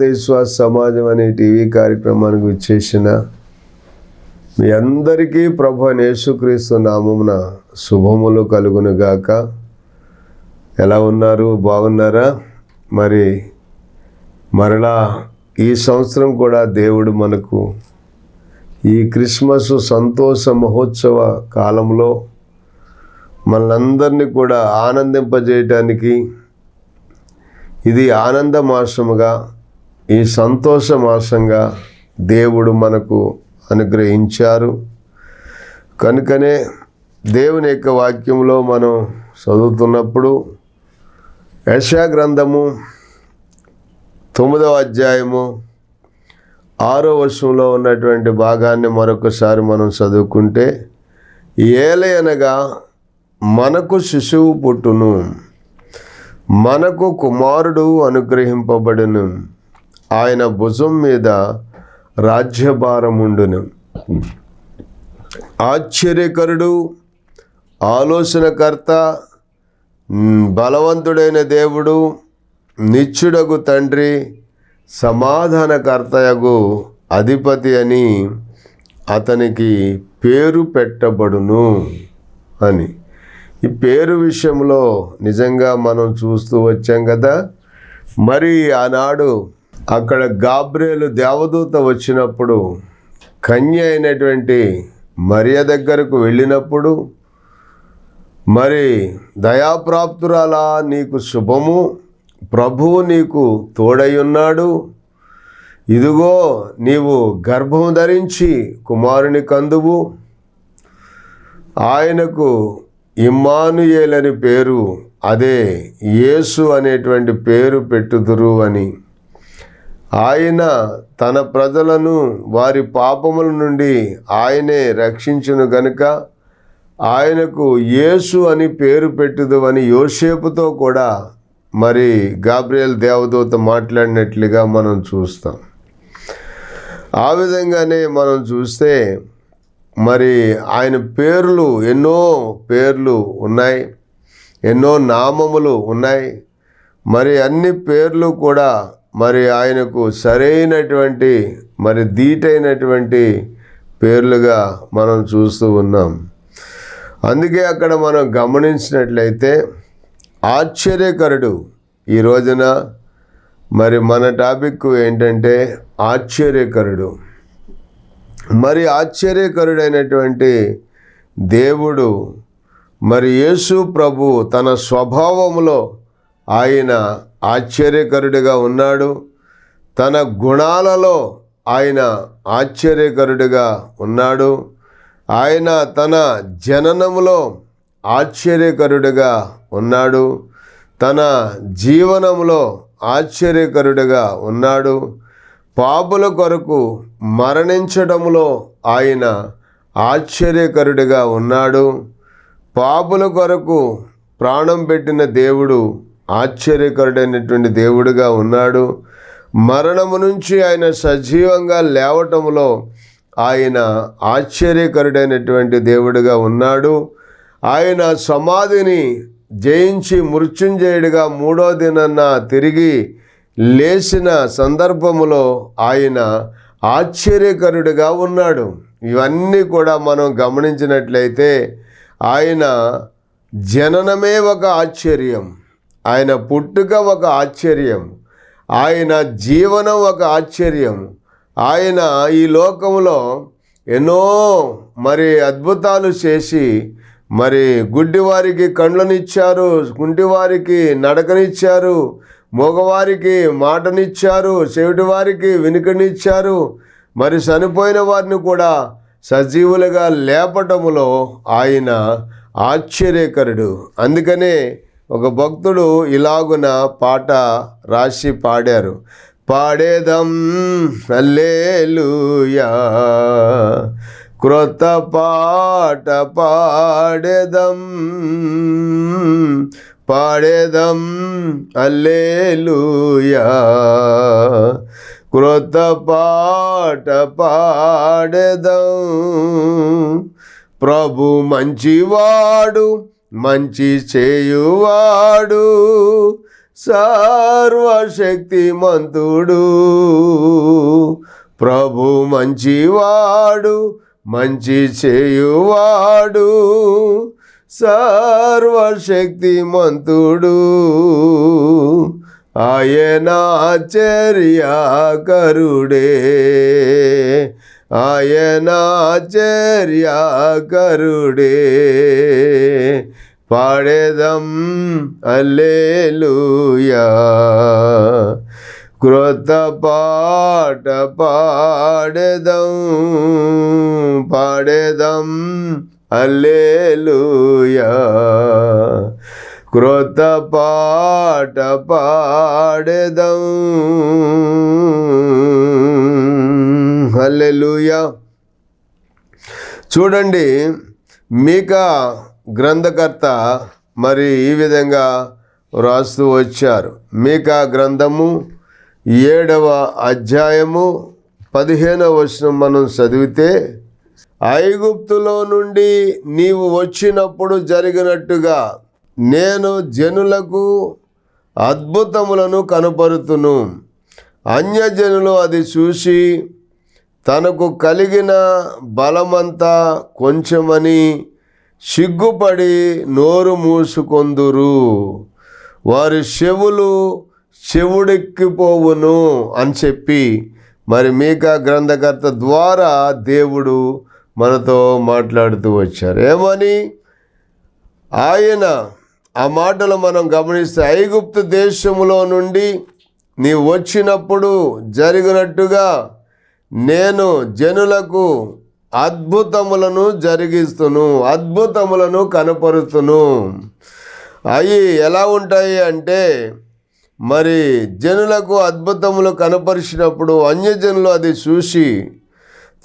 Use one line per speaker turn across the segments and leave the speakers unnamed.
ప్రభునందు సమాజం అనే టీవీ కార్యక్రమానికి విచ్చేసిన మీ అందరికీ ప్రభు యేసుక్రీస్తు నామమున శుభములు కలుగునుగాక. ఎలా ఉన్నారు? బాగున్నారా? మరి మరలా ఈ సంవత్సరం కూడా దేవుడు మనకు ఈ క్రిస్మస్ సంతోష మహోత్సవ కాలంలో మనందరినీ కూడా ఆనందింపజేయటానికి ఇది ఆనంద మాసముగా ఈ సంతోష మాసంగా దేవుడు మనకు అనుగ్రహించారు. కనుకనే దేవుని యొక్క వాక్యంలో మనం చదువుతున్నప్పుడు యశా గ్రంథము తొమ్మిదవ అధ్యాయము ఆరో వర్షంలో ఉన్నటువంటి భాగాన్ని మరొకసారి మనం చదువుకుంటే ఏలయనగా మనకు శిశువు పుట్టును మనకు కుమారుడు అనుగ్రహింపబడును. ఆయన భుజం మీద రాజ్యభారముండును. ఆశ్చర్యకరుడు ఆలోచనకర్త బలవంతుడైన దేవుడు నిత్యుడగు తండ్రి సమాధానకర్తయగు అధిపతి అని అతనికి పేరు పెట్టబడును అని. ఈ పేరు విషయంలో నిజంగా మనం చూస్తూ వచ్చాం కదా. మరి ఆనాడు అక్కడ గాబ్రేలు దేవదూత వచ్చినప్పుడు కన్య అయినటువంటి మరియ దగ్గరకు వెళ్ళినప్పుడు మరి దయాప్రాప్తురాలా నీకు శుభము ప్రభువు నీకు తోడయ్యున్నాడు ఇదిగో నీవు గర్భం ధరించి కుమారుని కందువు. ఆయనకు ఇమ్మానుయేలని పేరు అదే యేసు అనేటువంటి పేరు పెట్టుదురు అని. ఆయన తన ప్రజలను వారి పాపముల నుండి ఆయనే రక్షించును గనుక ఆయనకు యేసు అని పేరు పెట్టుదు అని యోసేపుతో కూడా మరి గాబ్రియల్ దేవదూత మాట్లాడినట్లుగా మనం చూస్తాం. ఆ విధంగానే మనం చూస్తే మరి ఆయన పేర్లు ఎన్నో పేర్లు ఉన్నాయి ఎన్నో నామములు ఉన్నాయి. మరి అన్ని పేర్లు కూడా మరి ఆయనకు సరైనటువంటి మరి దీటైనటువంటి పేర్లుగా మనం చూస్తూ ఉన్నాం. అందుకే అక్కడ మనం గమనించినట్లయితే ఆశ్చర్యకరుడు ఈ రోజున మరి మన టాపిక్ ఏంటంటే ఆశ్చర్యకరుడు. మరి ఆశ్చర్యకరుడైనటువంటి దేవుడు మరి యేసు ప్రభు తన స్వభావములో ఆయన ఆశ్చర్యకరుడిగా ఉన్నాడు. తన గుణాలలో ఆయన ఆశ్చర్యకరుడిగా ఉన్నాడు. ఆయన తన జననములో ఆశ్చర్యకరుడిగా ఉన్నాడు. తన జీవనంలో ఆశ్చర్యకరుడిగా ఉన్నాడు. పాపుల కొరకు మరణించడములో ఆయన ఆశ్చర్యకరుడిగా ఉన్నాడు. పాపుల కొరకు ప్రాణం పెట్టిన దేవుడు ఆశ్చర్యకరుడైనటువంటి దేవుడిగా ఉన్నాడు. మరణము నుంచి ఆయన సజీవంగా లేవటములో ఆయన ఆశ్చర్యకరుడైనటువంటి దేవుడిగా ఉన్నాడు. ఆయన సమాధిని జయించి మృత్యుంజయుడిగా మూడో దినన్న తిరిగి లేచిన సందర్భములో ఆయన ఆశ్చర్యకరుడిగా ఉన్నాడు. ఇవన్నీ కూడా మనం గమనించినట్లయితే ఆయన జననమే ఒక ఆశ్చర్యం. ఆయన పుట్టుక ఒక ఆశ్చర్యం. ఆయన జీవనం ఒక ఆశ్చర్యం. ఆయన ఈ లోకంలో ఎన్నో మరి అద్భుతాలు చేసి మరి గుడ్డివారికి కళ్ళనిచ్చారు కుంటివారికి నడకనిచ్చారు మగవారికి మాటనిచ్చారు చెవిటివారికి వినికినిచ్చారు మరి చనిపోయిన వారిని కూడా సజీవులుగా లేపటములో ఆయన ఆశ్చర్యకరుడు. అందుకనే ఒక భక్తుడు ఇలాగున పాట రాసి పాడారు. పాడేదం అల్లేలుయా క్రొత్త పాట పాడేదం పాడేదం అల్లేలుయా క్రొత్త పాట పాడేదం ప్రభు మంచివాడు మంచి చేయువాడు సర్వశక్తిమంతుడు. ప్రభు మంచివాడు మంచి చేయువాడు సర్వశక్తిమంతుడు. ఆయన కరుడే ఆయన ఆశ్చర్యకరుడే పాడేదం అల్లేలుయా క్రొత్త పాట పాడేదం పాడేదం అల్లేలుయా క్రొత్త పాట పాడేదం హల్లెలూయా. చూడండి మీకా గ్రంథకర్త మరి ఈ విధంగా రాస్తూ వచ్చారు. మీకా గ్రంథము ఏడవ అధ్యాయము పదిహేనవ వచనం మనం చదివితే ఐగుప్తులో నుండి నీవు వచ్చినప్పుడు జరిగినట్టుగా నేను జనులకు అద్భుతములను కనపరుతును. అన్యజనులు అది చూసి తనకు కలిగిన బలమంతా కొంచెమని సిగ్గుపడి నోరు మూసుకొందురు. వారి చెవులు చెవుడెక్కిపోవును అని చెప్పి మరి మీకా గ్రంథకర్త ద్వారా దేవుడు మనతో మాట్లాడుతూ వచ్చారు. ఏమని? ఆయన ఆ మాటలు మనం గమనిస్తే ఐగుప్తు దేశములో నుండి నీవు వచ్చినప్పుడు జరిగినట్టుగా నేను జనులకు అద్భుతములను జరిగిస్తును అద్భుతములను కనపరుస్తును. అవి ఎలా ఉంటాయి అంటే మరి జనులకు అద్భుతములు కనపరిచినప్పుడు అన్యజనులు అది చూసి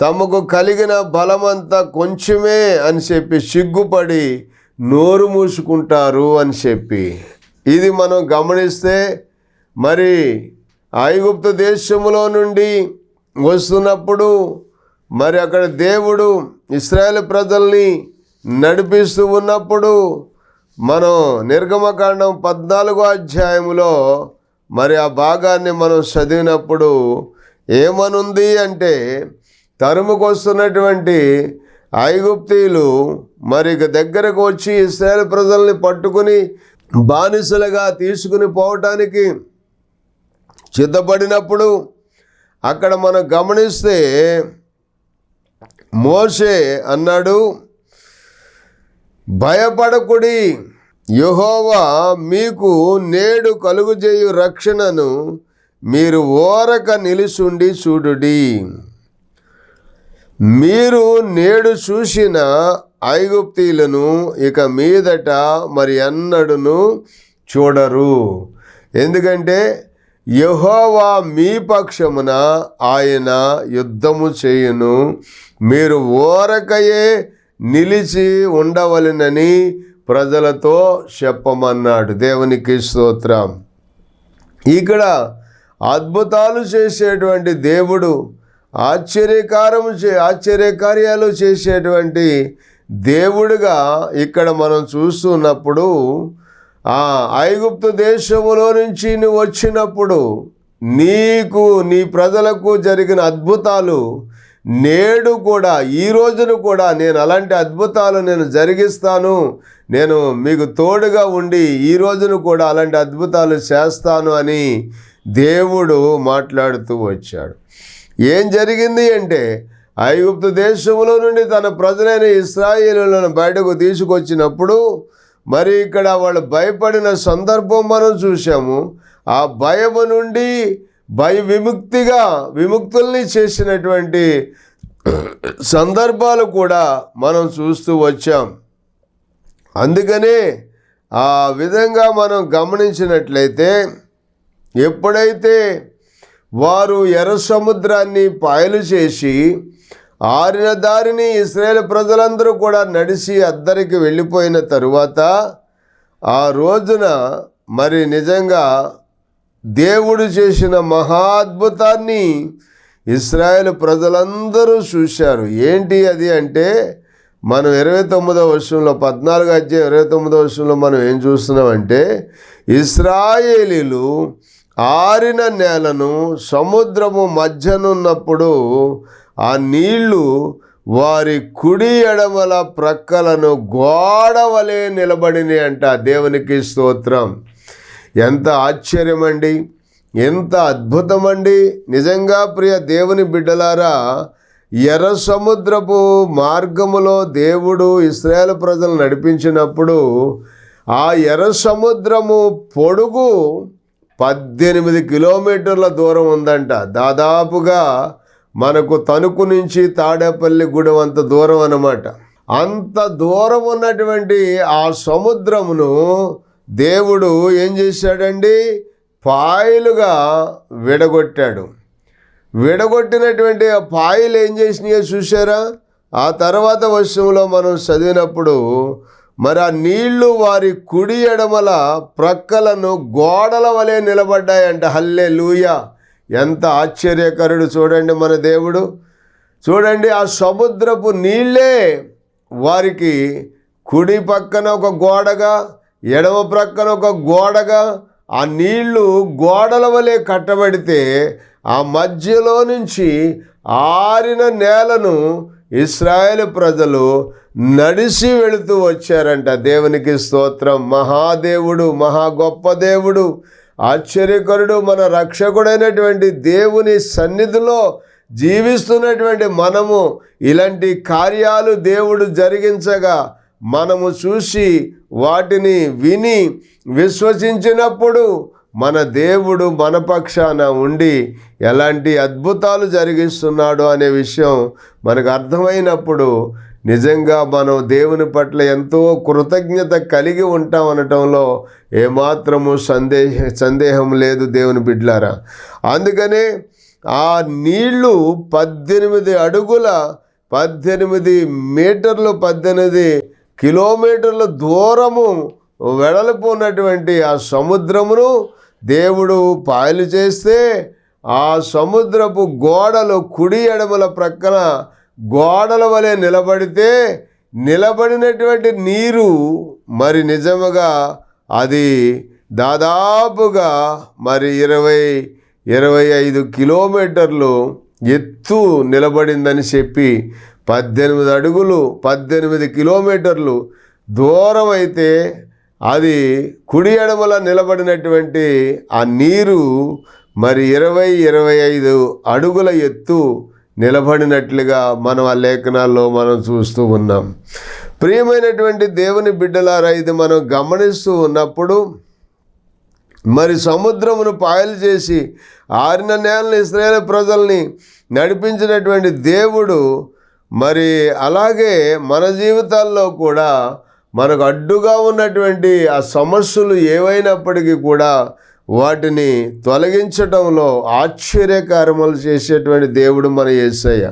తమకు కలిగిన బలమంతా కొంచెమే అని చెప్పి సిగ్గుపడి నోరు మూసుకుంటారు అని చెప్పి. ఇది మనం గమనిస్తే మరి ఐగుప్తు దేశంలో నుండి వస్తున్నప్పుడు మరి అక్కడ దేవుడు ఇస్రాయేల్ ప్రజల్ని నడిపిస్తూ ఉన్నప్పుడు మనం నిర్గమకాండం పద్నాలుగో అధ్యాయములో మరి ఆ భాగాన్ని మనం చదివినప్పుడు ఏమనుంది అంటే తరుముకు వస్తున్నటువంటి ఐగుప్తీయులు మరి ఇక దగ్గరకు వచ్చి ఇస్రాయేల్ ప్రజల్ని పట్టుకుని బానిసలుగా తీసుకుని పోవటానికి సిద్ధపడినప్పుడు అక్కడ మనం గమనిస్తే మోషే అన్నాడు భయపడకుడి యుహోవా మీకు నేడు కలుగుజేయు రక్షణను మీరు ఓరక నిలుచుండి చూడుడి. మీరు నేడు చూసిన ఐగుప్తీలను ఇక మీదట మరి అన్నడును చూడరు. ఎందుకంటే యహోవా మీ పక్షమున ఆయన యుద్ధము చేయును. మీరు ఓరకయే నిలిచి ఉండవలెనని ప్రజలతో చెప్పమన్నాడు. దేవునికి స్తోత్రం. ఇక్కడ అద్భుతాలు చేసేటువంటి దేవుడు ఆశ్చర్యకారము చే ఆశ్చర్యకార్యాలు చేసేటువంటి దేవుడుగా ఇక్కడ మనం చూస్తున్నప్పుడు ఐగుప్తు దేశములో నుంచి నువ్వు వచ్చినప్పుడు నీకు నీ ప్రజలకు జరిగిన అద్భుతాలు నేడు కూడా ఈ రోజును కూడా నేను అలాంటి అద్భుతాలు నేను జరిగిస్తాను. నేను మీకు తోడుగా ఉండి ఈ రోజును కూడా అలాంటి అద్భుతాలు చేస్తాను అని దేవుడు మాట్లాడుతూ వచ్చాడు. ఏం జరిగింది అంటే ఐగుప్తు దేశంలో నుండి తన ప్రజలైన ఇస్రాయిలను బయటకు తీసుకొచ్చినప్పుడు మరి ఇక్కడ వాళ్ళు భయపడిన సందర్భం మనం చూసాము ఆ భయము నుండి భయ విముక్తిగా విముక్తుల్ని చేసినటువంటి సందర్భాలు కూడా మనం చూస్తూ వచ్చాం. అందుకనే ఆ విధంగా మనం గమనించినట్లయితే ఎప్పుడైతే వారు ఎర్ర సముద్రాన్ని పాయలు చేసి ఆరిన దారిని ఇస్రాయేల్ ప్రజలందరూ కూడా నడిచి అద్దరికి వెళ్ళిపోయిన తరువాత ఆ రోజున మరి నిజంగా దేవుడు చేసిన మహాద్భుతాన్ని ఇస్రాయేల్ ప్రజలందరూ చూశారు. ఏంటి అది అంటే మనం ఇరవై తొమ్మిదో వర్షంలో పద్నాలుగు అధ్యాయం ఇరవై తొమ్మిదో వర్షంలో మనం ఏం చూస్తున్నామంటే ఇస్రాయేలీలు ఆరిన నేలను సముద్రము మధ్యనున్నప్పుడు ఆ నీళ్ళు వారి కుడి ఎడమల ప్రక్కలను గోడవలే నిలబడినాయి అంట దేవునికి స్తోత్రం. ఎంత ఆశ్చర్యమండి! ఎంత అద్భుతమండి! నిజంగా ప్రియ దేవుని బిడ్డలారా ఎర్ర సముద్రపు మార్గములో దేవుడు ఇస్రాయేల్ ప్రజలు నడిపించినప్పుడు ఆ ఎర్ర సముద్రము పొడుగు పద్దెనిమిది కిలోమీటర్ల దూరం ఉందంట. దాదాపుగా మనకు తణుకు నుంచి తాడేపల్లి గూడెం అంత దూరం అన్నమాట. అంత దూరం ఉన్నటువంటి ఆ సముద్రమును దేవుడు ఏం చేశాడండి? పాయలుగా విడగొట్టాడు. విడగొట్టినటువంటి ఆ పాయలు ఏం చేసినాయో చూసారా ఆ తర్వాత వర్షంలో మనం చదివినప్పుడు మరి ఆ నీళ్ళు వారి కుడి ఎడమల ప్రక్కలను గోడల వలె నిలబడ్డాయంట. హల్లే లూయ ఎంత ఆశ్చర్యకరుడు చూడండి మన దేవుడు. చూడండి ఆ సముద్రపు నీళ్ళే వారికి కుడి పక్కన ఒక గోడగా ఎడమ ప్రక్కన ఒక గోడగా ఆ నీళ్ళు గోడల వలె కట్టబడితే ఆ మధ్యలో నుంచి ఆరిన నేలను ఇస్రాయేల్ ప్రజలు నడిచి వెళుతూ వచ్చారంట. దేవునికి స్తోత్రం. మహాదేవుడు మహా గొప్ప దేవుడు. ఆశ్చర్యకరుడు మన రక్షకుడైనటువంటి దేవుని సన్నిధిలో జీవిస్తున్నటువంటి మనము. ఇలాంటి కార్యాలు దేవుడు జరిగించగా మనము చూసి వాటిని విని విశ్వసించినప్పుడు మన దేవుడు మన పక్షాన ఉండి ఎలాంటి అద్భుతాలు జరిగిస్తున్నాడు అనే విషయం మనకు అర్థమైనప్పుడు నిజంగా మనం దేవుని పట్ల ఎంతో కృతజ్ఞత కలిగి ఉంటాం అనటంలో ఏమాత్రము సందేహ సందేహం లేదు దేవుని బిడ్లారా. అందుకనే ఆ నీళ్ళు పద్దెనిమిది అడుగుల పద్దెనిమిది మీటర్లు పద్దెనిమిది కిలోమీటర్ల దూరము వెడల్పు ఉన్నటువంటి ఆ సముద్రమును దేవుడు పాయలు చేస్తే ఆ సముద్రపు గోడలు కుడి ఎడమల ప్రక్కన గోడల వలె నిలబడితే నిలబడినటువంటి నీరు మరి నిజముగా అది దాదాపుగా మరి ఇరవై ఇరవై ఐదు కిలోమీటర్లు ఎత్తు నిలబడిందని చెప్పి పద్దెనిమిది అడుగులు పద్దెనిమిది కిలోమీటర్లు దూరం అయితే అది కుడి ఎడమల నిలబడినటువంటి ఆ నీరు మరి ఇరవై ఇరవై ఐదు అడుగుల ఎత్తు నిలబడినట్లుగా మనం ఆ లేఖనాల్లో మనం చూస్తూ ఉన్నాం. ప్రియమైనటువంటి దేవుని బిడ్డలారా ఇది మనం గమనిస్తూ ఉన్నప్పుడు మరి సముద్రమును పాయలు చేసి ఆరిన నేలను ఇస్రాయేల్ ప్రజల్ని నడిపించినటువంటి దేవుడు మరి అలాగే మన జీవితాల్లో కూడా మనకు అడ్డుగా ఉన్నటువంటి ఆ సమస్యలు ఏవైనప్పటికీ కూడా వాటిని తొలగించటంలో ఆశ్చర్యకార్యములు చేసేటువంటి దేవుడు మన యేసయ్య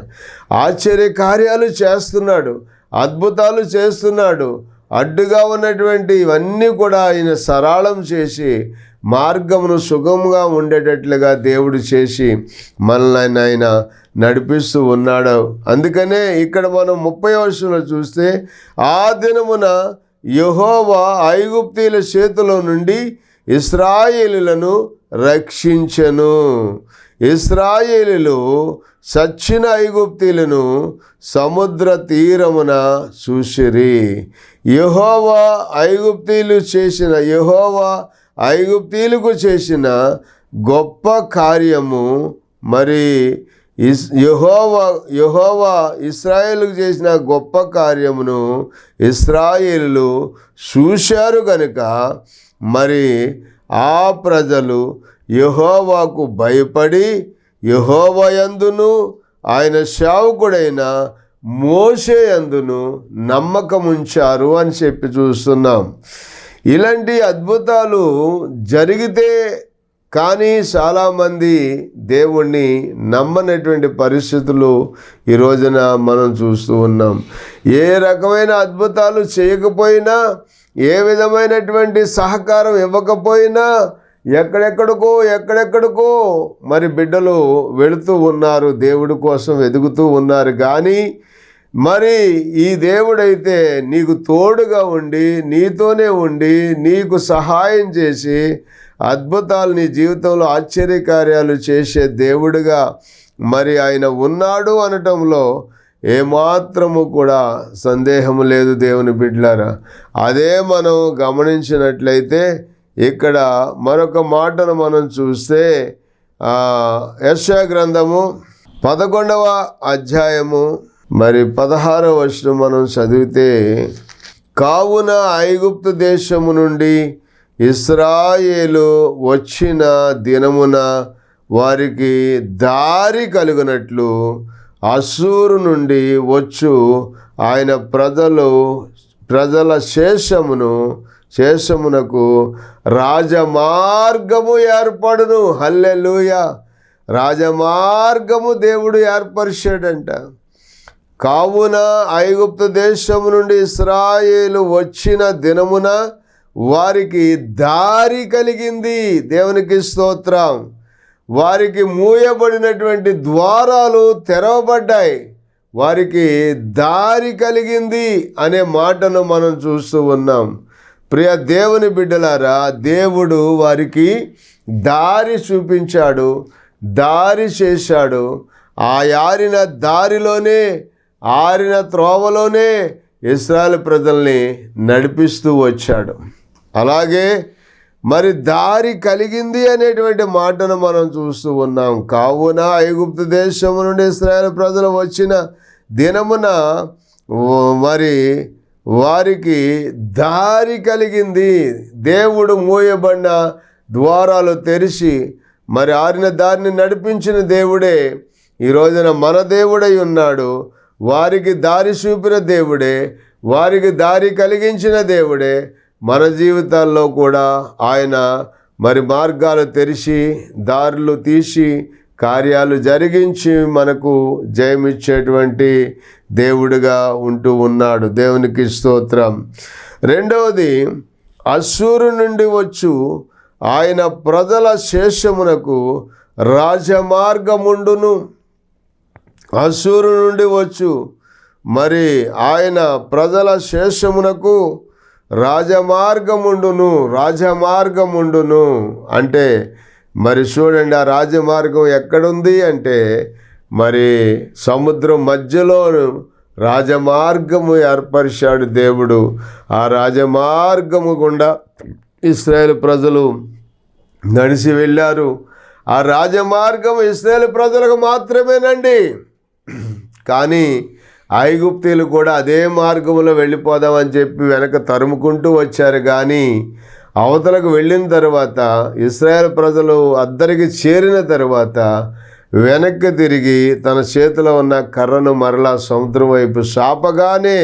ఆశ్చర్యకార్యాలు చేస్తున్నాడు అద్భుతాలు చేస్తున్నాడు అడ్డుగా ఉన్నటువంటి ఇవన్నీ కూడా ఆయన సరళం చేసి మార్గమును సుగముగా ఉండేటట్లుగా దేవుడు చేసి మనల్ని ఆయన నడిపిస్తూ ఉన్నాడు. అందుకనే ఇక్కడ మనం ముప్పై వర్షంలో చూస్తే ఆ దినమున యహోవా ఐగుప్తీల చేతిలో నుండి ఇస్రాయేలులను రక్షించను. ఇస్రాయేలులు సచ్చిన ఐగుప్తీలను సముద్ర తీరమున చూసిరి. యహోవా ఐగుప్తీలు చేసిన యహోవా ఐగుప్తీలకు చేసిన గొప్ప కార్యము మరి ఇస్ యహోవా యహోవా ఇస్రాయేల్కు చేసిన గొప్ప కార్యమును ఇస్రాయేలు చూశారు కనుక మరి ఆ ప్రజలు యహోవాకు భయపడి యహోవయందును ఆయన సేవకుడైన మోసేయందును నమ్మకముంచారు అని చెప్పి చూస్తున్నాం. ఇలాంటి అద్భుతాలు జరిగితే కానీ చాలామంది దేవుణ్ణి నమ్మనటువంటి పరిస్థితులు ఈ రోజున మనం చూస్తూ ఉన్నాం. ఏ రకమైన అద్భుతాలు చేయకపోయినా ఏ విధమైనటువంటి సహకారం ఇవ్వకపోయినా ఎక్కడెక్కడికో ఎక్కడెక్కడికో మరి బిడ్డలు వెళుతూ ఉన్నారు దేవుడి కోసం ఎదుగుతూ ఉన్నారు. కానీ మరి ఈ దేవుడైతే నీకు తోడుగా ఉండి నీతోనే ఉండి నీకు సహాయం చేసి అద్భుతాలు నీ జీవితంలో ఆశ్చర్యకార్యాలు చేసే దేవుడుగా మరి ఆయన ఉన్నాడు అనటంలో ఏమాత్రము కూడా సందేహం లేదు దేవుని బిడ్డలారా అదే మనం గమనించినట్లయితే ఇక్కడ మరొక మాటను మనం చూస్తే యశా గ్రంథము పదకొండవ అధ్యాయము మరి పదహారవ వర్షం మనం చదివితే కావున ఐగుప్తు దేశము నుండి ఇస్రాయేలు వచ్చిన దినమున వారికి దారి కలుగునట్లు అసూరు నుండి వచ్చు. ఆయన ప్రజలు ప్రజల శేషమును శేషమునకు రాజమార్గము ఏర్పడును. హల్లెలూయ. రాజమార్గము దేవుడు ఏర్పరిచాడంట. కావున ఐగుప్తు దేశము నుండి ఇస్రాయేలు వచ్చిన దినమున వారికి దారి కలిగింది. దేవునికి స్తోత్రం. వారికి మూయబడినటువంటి ద్వారాలు తెరవబడ్డాయి. వారికి దారి కలిగింది అనే మాటను మనం చూస్తూ ఉన్నాం. ప్రియ దేవుని బిడ్డలారా దేవుడు వారికి దారి చూపించాడు దారి చేశాడు. ఆ ఆరిన దారిలోనే ఆరిన త్రోవలోనే ఇస్రాయల్ ప్రజల్ని నడిపిస్తూ వచ్చాడు. అలాగే మరి దారి కలిగింది అనేటువంటి మాటను మనం చూస్తూ ఉన్నాం. కావున ఐగుప్తు దేశం నుండి ఇస్రాయల్ ప్రజలు వచ్చిన దినమున మరి వారికి దారి కలిగింది. దేవుడు మూయబడిన ద్వారాలు తెరిచి మరి ఆరిన దారిని నడిపించిన దేవుడే ఈ రోజున మన దేవుడై ఉన్నాడు. వారికి దారి చూపిన దేవుడే వారికి దారి కలిగించిన దేవుడే మన జీవితాల్లో కూడా ఆయన మరి మార్గాలు తెరిచి దారులు తీసి కార్యాలు జరిగించి మనకు జయమిచ్చేటువంటి దేవుడిగా ఉంటూ ఉన్నాడు. దేవునికి స్తోత్రం. రెండవది అసూరు నుండి వచ్చు ఆయన ప్రజల శేషమునకు రాజమార్గముండును. అసూరు నుండి వచ్చు మరి ఆయన ప్రజల శేషమునకు రాజమార్గముండును రాజమార్గముండును అంటే మరి చూడండి ఆ రాజమార్గం ఎక్కడుంది అంటే మరి సముద్రం మధ్యలో రాజమార్గము ఏర్పరిచాడు దేవుడు. ఆ రాజమార్గము గుండా ఇస్రాయేల్ ప్రజలు నడిచి వెళ్ళారు. ఆ రాజమార్గం ఇస్రాయేల్ ప్రజలకు మాత్రమేనండి. కానీ ఐగుప్తీలు కూడా అదే మార్గంలో వెళ్ళిపోదామని చెప్పి వెనక తరుముకుంటూ వచ్చారు. కానీ అవతలకు వెళ్ళిన తర్వాత ఇస్రాయేల్ ప్రజలు అద్దరికి చేరిన తర్వాత వెనక్కి తిరిగి తన చేతిలో ఉన్న కర్రను మరలా సముద్రం వైపు శాపగానే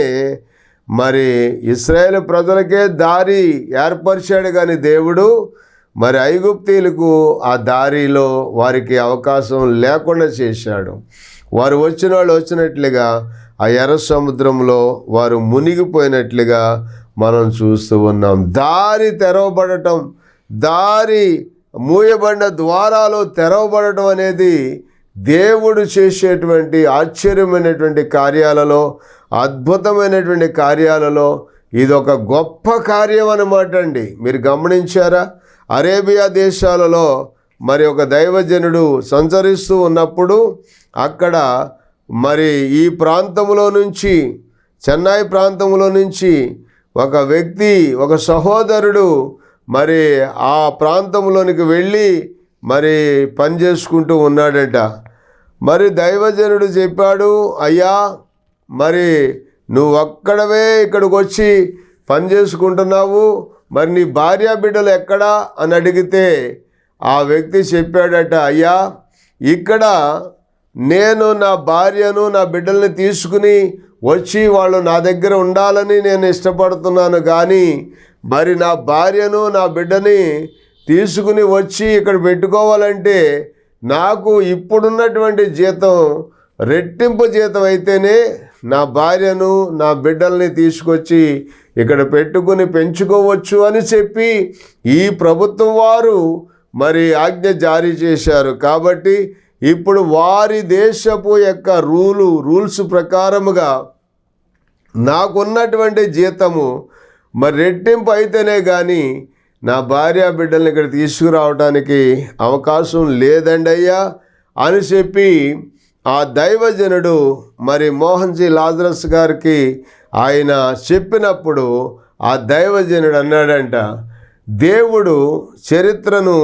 మరి ఇస్రాయేల్ ప్రజలకే దారి ఏర్పరిచాడు కానీ దేవుడు మరి ఐగుప్తీలకు ఆ దారిలో వారికి అవకాశం లేకుండా చేశాడు. వారు వచ్చిన వాళ్ళు వచ్చినట్లుగా ఆ ఎర్ర సముద్రంలో వారు మునిగిపోయినట్లుగా మనం చూస్తూ ఉన్నాం. దారి తెరవబడటం దారి మూయబడిన ద్వారాలు తెరవబడటం అనేది దేవుడు చేసేటువంటి ఆశ్చర్యమైనటువంటి కార్యాలలో అద్భుతమైనటువంటి కార్యాలలో ఇది ఒక గొప్ప కార్యం అన్నమాట అండి. మీరు గమనించారా? అరేబియా దేశాలలో మరి ఒక దైవజనుడు సంచరిస్తూ ఉన్నప్పుడు అక్కడ మరి ఈ ప్రాంతంలో నుంచి చెన్నై ప్రాంతంలో నుంచి ఒక వ్యక్తి ఒక సహోదరుడు మరి ఆ ప్రాంతంలోనికి వెళ్ళి మరి పని చేసుకుంటూ ఉన్నాడట. మరి దైవజనుడు చెప్పాడు అయ్యా మరి నువ్వు ఒక్కడవే ఇక్కడికి వచ్చి పని చేసుకుంటున్నావు. మరి నీ భార్య బిడ్డలు ఎక్కడా? అని అడిగితే ఆ వ్యక్తి చెప్పాడట అయ్యా ఇక్కడ నేను నా భార్యను నా బిడ్డల్ని తీసుకుని వచ్చి వాళ్ళు నా దగ్గర ఉండాలని నేను ఇష్టపడుతున్నాను కానీ మరి నా భార్యను నా బిడ్డని తీసుకుని వచ్చి ఇక్కడ పెట్టుకోవాలంటే నాకు ఇప్పుడున్నటువంటి జీతం రెట్టింపు జీతం అయితేనే నా భార్యను నా బిడ్డల్ని తీసుకొచ్చి ఇక్కడ పెట్టుకుని పెంచుకోవచ్చు అని చెప్పి ఈ ప్రభుత్వం వారు మరి ఆజ్ఞ జారీ చేశారు. కాబట్టి ఇప్పుడు వారి దేశపు యొక్క రూలు రూల్స్ ప్రకారముగా నాకున్నటువంటి జీతము మరి రెట్టింపు అయితేనే కానీ నా భార్య బిడ్డల్ని ఇక్కడ తీసుకురావడానికి అవకాశం లేదండి అయ్యా అని చెప్పి ఆ దైవజనుడు మరి మోహన్జీ లాజరస్ గారికి ఆయన చెప్పినప్పుడు ఆ దైవజనుడు అన్నాడంట దేవుడు చరిత్రను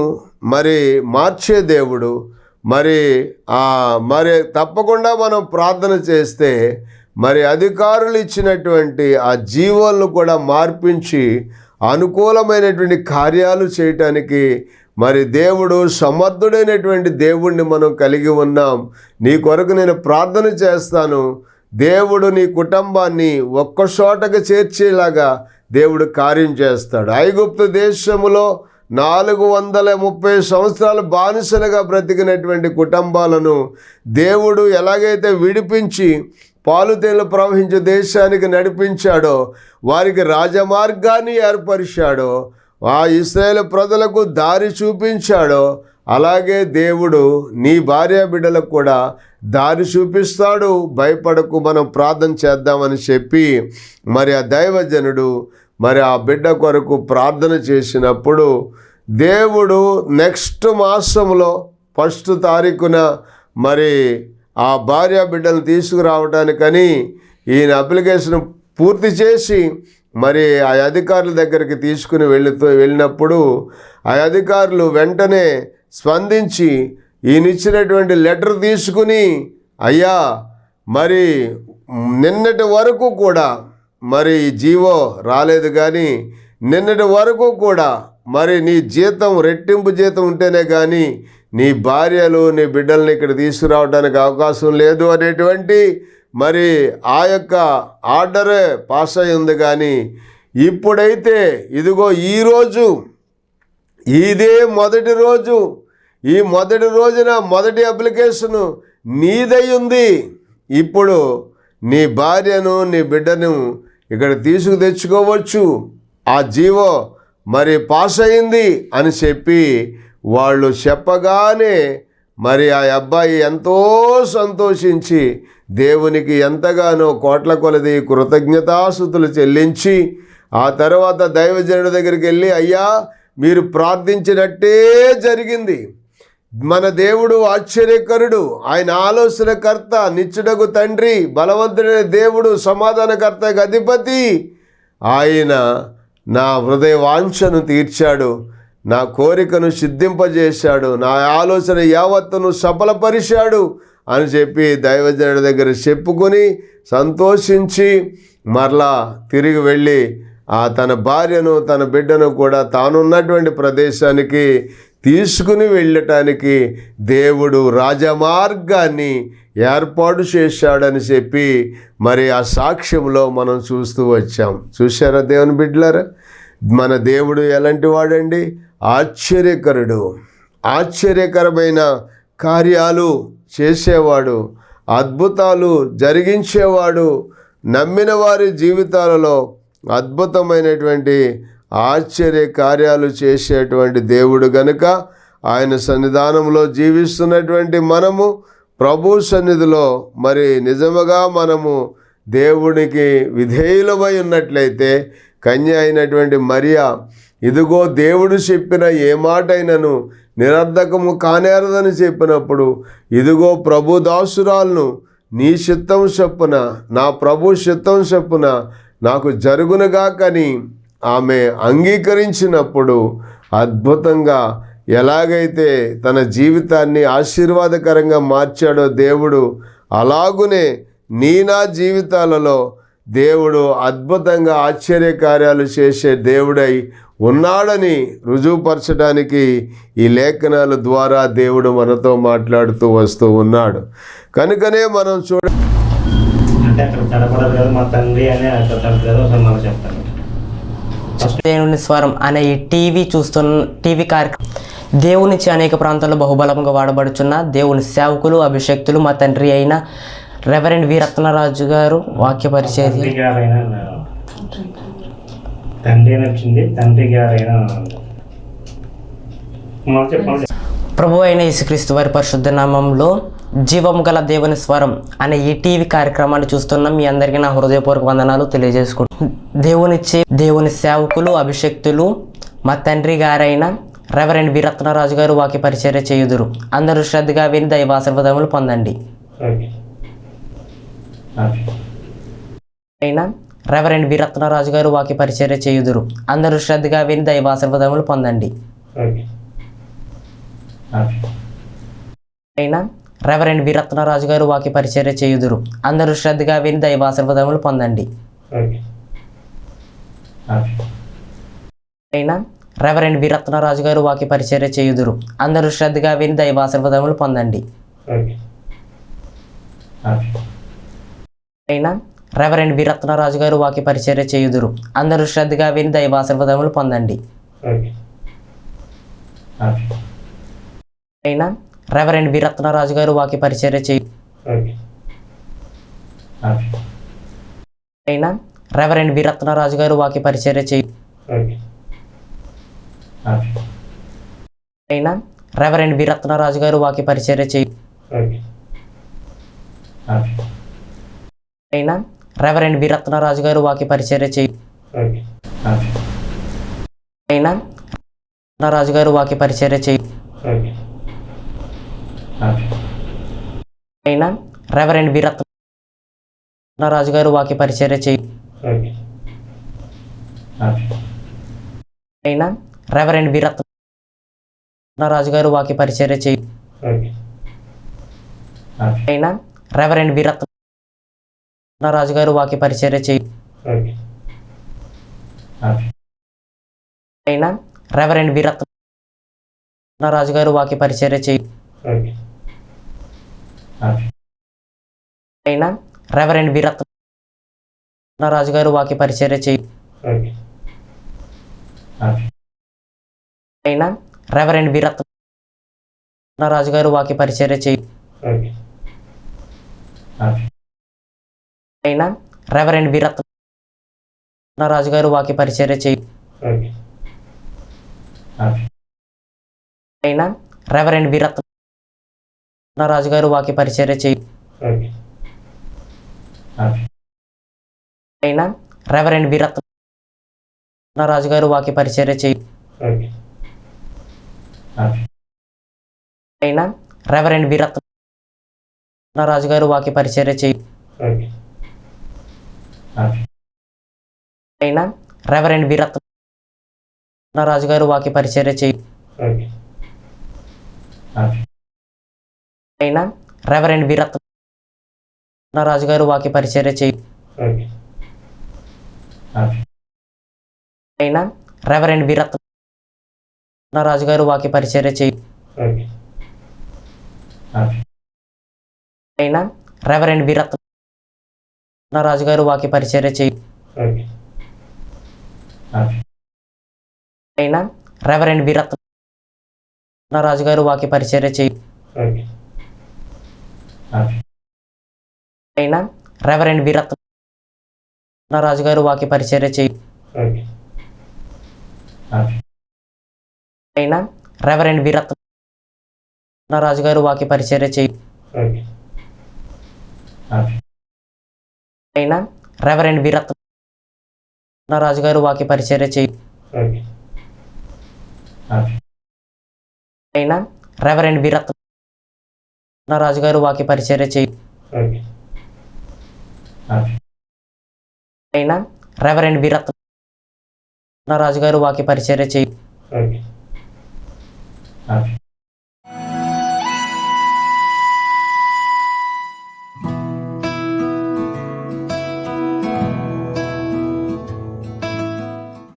మరి మార్చే దేవుడు మరి మరి తప్పకుండా మనం ప్రార్థన చేస్తే మరి అధికారులు ఇచ్చినటువంటి ఆ జీవాలను కూడా మార్పించి అనుకూలమైనటువంటి కార్యాలు చేయటానికి మరి దేవుడు సమర్థుడైనటువంటి దేవుణ్ణి మనం కలిగి ఉన్నాం. నీ కొరకు నేను ప్రార్థన చేస్తాను. దేవుడు నీ కుటుంబాన్ని ఒక్క చోటకు చేర్చేలాగా దేవుడు కార్యం చేస్తాడు. ఐగుప్తు దేశములో నాలుగు వందల ముప్పై సంవత్సరాలు బానిసలుగా బ్రతికినటువంటి కుటుంబాలను దేవుడు ఎలాగైతే విడిపించి పాలుతేలు ప్రవహించే దేశానికి నడిపించాడో వారికి రాజమార్గాన్ని ఏర్పరిచాడో ఆ ఇస్రాయేల్ ప్రజలకు దారి చూపించాడో అలాగే దేవుడు నీ భార్య బిడ్డలకు కూడా దారి చూపిస్తాడు. భయపడకు మనం ప్రార్థన చేద్దామని చెప్పి మరి ఆ దైవజనుడు మరి ఆ బిడ్డ కొరకు ప్రార్థన చేసినప్పుడు దేవుడు నెక్స్ట్ మాసంలో ఫస్ట్ తారీఖున మరి ఆ భార్య బిడ్డలు తీసుకురావడానికని ఈయన అప్లికేషన్ పూర్తి చేసి మరి ఆ అధికారుల దగ్గరికి తీసుకుని వెళుతూ వెళ్ళినప్పుడు ఆ అధికారులు వెంటనే స్పందించి ఈయన ఇచ్చినటువంటి లెటర్ తీసుకుని అయ్యా మరి నిన్నటి వరకు కూడా మరి జీవో రాలేదు కానీ నిన్నటి వరకు కూడా మరి నీ జీతం రెట్టింపు జీతం ఉంటేనే కానీ నీ భార్యలు నీ బిడ్డల్ని ఇక్కడ తీసుకురావడానికి అవకాశం లేదు అనేటువంటి మరి ఆ యొక్క ఆర్డరే పాస్ అయి ఉంది కానీ ఇప్పుడైతే ఇదిగో ఈరోజు ఇదే మొదటి రోజు ఈ మొదటి రోజున మొదటి అప్లికేషను నీదై ఉంది. ఇప్పుడు నీ భార్యను నీ బిడ్డను ఇక్కడ తీసుకు తెచ్చుకోవచ్చు. ఆ జీవో మరి పాస్ అయింది అని చెప్పి వాళ్ళు చెప్పగానే మరి ఆ అబ్బాయి ఎంతో సంతోషించి దేవునికి ఎంతగానో కోట్ల కొలది కృతజ్ఞతాసుతులు చెల్లించి ఆ తర్వాత దైవజనుడి దగ్గరికి వెళ్ళి అయ్యా మీరు ప్రార్థించినట్టే జరిగింది. మన దేవుడు ఆశ్చర్యకరుడు. ఆయన ఆలోచనకర్త నిచ్చుడకు తండ్రి బలవంతుడైన దేవుడు సమాధానకర్త అధిపతి. ఆయన నా హృదయ వాంఛను తీర్చాడు. నా కోరికను సిద్ధింపజేశాడు. నా ఆలోచన యావత్తును సఫలపరిచాడు అని చెప్పి దైవజనుడి దగ్గర చెప్పుకొని సంతోషించి మరలా తిరిగి వెళ్ళి ఆ తన భార్యను తన బిడ్డను కూడా తానున్నటువంటి ప్రదేశానికి తీసుకుని వెళ్ళటానికి దేవుడు రాజమార్గాన్ని ఏర్పాటు చేశాడని చెప్పి మరి ఆ సాక్ష్యంలో మనం చూస్తూ వచ్చాం. చూశారా దేవుని బిడ్డలారా? మన దేవుడు ఎలాంటి వాడండి? ఆశ్చర్యకరుడు. ఆశ్చర్యకరమైన కార్యాలు చేసేవాడు అద్భుతాలు జరిగించేవాడు నమ్మిన వారి జీవితాలలో అద్భుతమైనటువంటి ఆశ్చర్య కార్యాలు చేసేటువంటి దేవుడు గనుక ఆయన సన్నిధానంలో జీవిస్తున్నటువంటి మనము ప్రభు సన్నిధిలో మరి నిజముగా మనము దేవునికి విధేయులమై ఉన్నట్లయితే కన్య అయినటువంటి మరియా ఇదిగో దేవుడు చెప్పిన ఏ మాటైనను నిరర్ధకము కానేరదని చెప్పినప్పుడు ఇదిగో ప్రభు దాసురాలను నీ చిత్తం చొప్పున నా ప్రభు చిత్తం చొప్పున నాకు జరుగునుగాకని ఆమె అంగీకరించినప్పుడు అద్భుతంగా ఎలాగైతే తన జీవితాన్ని ఆశీర్వాదకరంగా మార్చాడో దేవుడు అలాగునే నీ నా జీవితాలలో దేవుడు అద్భుతంగా ఆశ్చర్యకార్యాలు చేసే దేవుడై ఉన్నాడని రుజువుపరచడానికి ఈ లేఖనాల ద్వారా దేవుడు మనతో మాట్లాడుతూ వస్తూ ఉన్నాడు. కనుకనే మనం చూడ
అంటే అక్కడ తడపడదు కదా మా తండ్రి అని అక్కడ తడపడదు ఒకసారి మనం చెప్తాను.
దేవుని స్వరం అనే ఈ టీవీ చూస్తున్న టీవీ కార్యక్రమం దేవునిచి అనేక ప్రాంతాల్లో బహుబలంగా వాడబడుచున్న దేవుని సేవకులు అభిషక్తులు మా తండ్రి అయిన రెవరెండ్ వీరత్నరాజు గారు వాక్య పరిచయం
తండ్రి తండ్రి గారైనా
ప్రభు అయిన యేసుక్రీస్తు వారి పరిశుద్ధ నామంలో జీవం గల దేవుని స్వరం అనే ఈ టీవీ కార్యక్రమాన్ని చూస్తున్న మీ అందరికీ నా హృదయపూర్వక వందనాలు తెలియజేసుకుంటు దేవునిచ్చే దేవుని సేవకులు అభిషక్తులు మా తండ్రి గారైన రెవరెండ్ వీరత్నరాజు గారు వాకి పరిచర్య చేయుదురు. అందరూ శ్రద్ధగా విని దైవాశీర్వాదములు పొందండి. అయినా రెవరెండ్ వీరత్నరాజు గారు వాకి పరిచర్య చేయుదురు. అందరూ శ్రద్ధగా విని దైవాశీర్వాదములు పొందండి. అయినా రెవరెండ్ వీరత్నరాజు గారు వాకి పరిచర్య చేయుదురు. అందరూ శ్రద్ధగా విని దైవాశీర్వాదములు పొందండి. అయినా రెవరెండ్ వీరత్నరాజు గారు వాకి పరిచర్య చేయుదురు. అందరూ శ్రద్ధగా విని దైవాశీర్వాదములు పొందండి. అయినా రెవరెండ్ వీరత్నరాజు గారు వాకి పరిచర్య చేయుదురు. అందరూ శ్రద్ధగా విని దైవాశీర్వాదములు పొందండి. అయినా రెవరెండ్ వీరత్నరాజు గారు వాకి పరిచర్య చేయ. అయినా రెవరెండ్ వీరత్నరాజు గారు వాకి పరిచర్య చేయ. అయినా రెవరెండ్ వీరత్నరాజు గారు వాకి పరిచర్య చేయ. అయినా రెవరెండ్ వీరత్నరాజు గారు వాకి పరిచర్య చేయ. అయినా రాజు గారు వాకి పరిచర్య చేయ. అయినా రెవరెండ్ వీరత్నరాజు గారు వాకి పరిచర్య చేయ. అయినా రెవరెండ్ వీరత్నరాజు గారు వాకి పరిచర్య చేయ. అయినా రెవరెండ్ వీరత్నరాజు గారు వాకి పరిచర్య చేయ. అయినా రెవరెండ్ వీరత్నరాజు గారు వాకి పరిచర్య చేయ. అయినా రెవరెండ్ వీరత్నరాజు గారు వాకి పరిచర్య చేయ. అయినా రెవరెండ్ వీరత్నరాజు గారు వాకి పరిచర్య చేయ. అయినా రెవరెండ్ వీరత్నరాజు గారు వాకి పరిచర్య చేయ. అయినా రెవరెండ్ వీరత్నరాజు గారు వాకి పరిచర్య చేయ. అయినా రెవరెండ్ వీరత్నరాజు గారు వాకి పరిచర్య చేయ. అయినా రెవరెండ్ వీరత్నరాజు గారు వాకి పరిచర్య చేయ. అయినా రెవరెండ్ వీరత్నరాజు గారు వాకి పరిచర్య చేయ. అయినా రెవరెండ్ వీరత్నరాజు గారు వాకి పరిచర్య చేయ. అయినా రెవరెండ్ వీరత్నరాజు గారు వాకి పరిచర్య చేయ. అయినా రెవరెండ్ వీరత్నరాజు గారు వాకి పరిచర్య చేయ. అయినా రెవరెండ్ వీరత్నరాజు గారు వాకి పరిచర్య చేయ. అయినా రెవరెండ్ వీరత్నరాజు గారు వాకి పరిచర్య చేయ. అయినా రెవరెండ్ వీరత్నరాజు గారు వాకి పరిచర్య చేయ. అయినా రెవరెండ్ వీరత్నరాజు గారు వాకి పరిచర్య చేయ. అయినా రెవరెండ్ వీరత్నరాజు గారు వాకి పరిచర్య చేయ. అయినా రెవరెండ్ వీరత్నరాజు గారు వాకి పరిచర్య చేయ.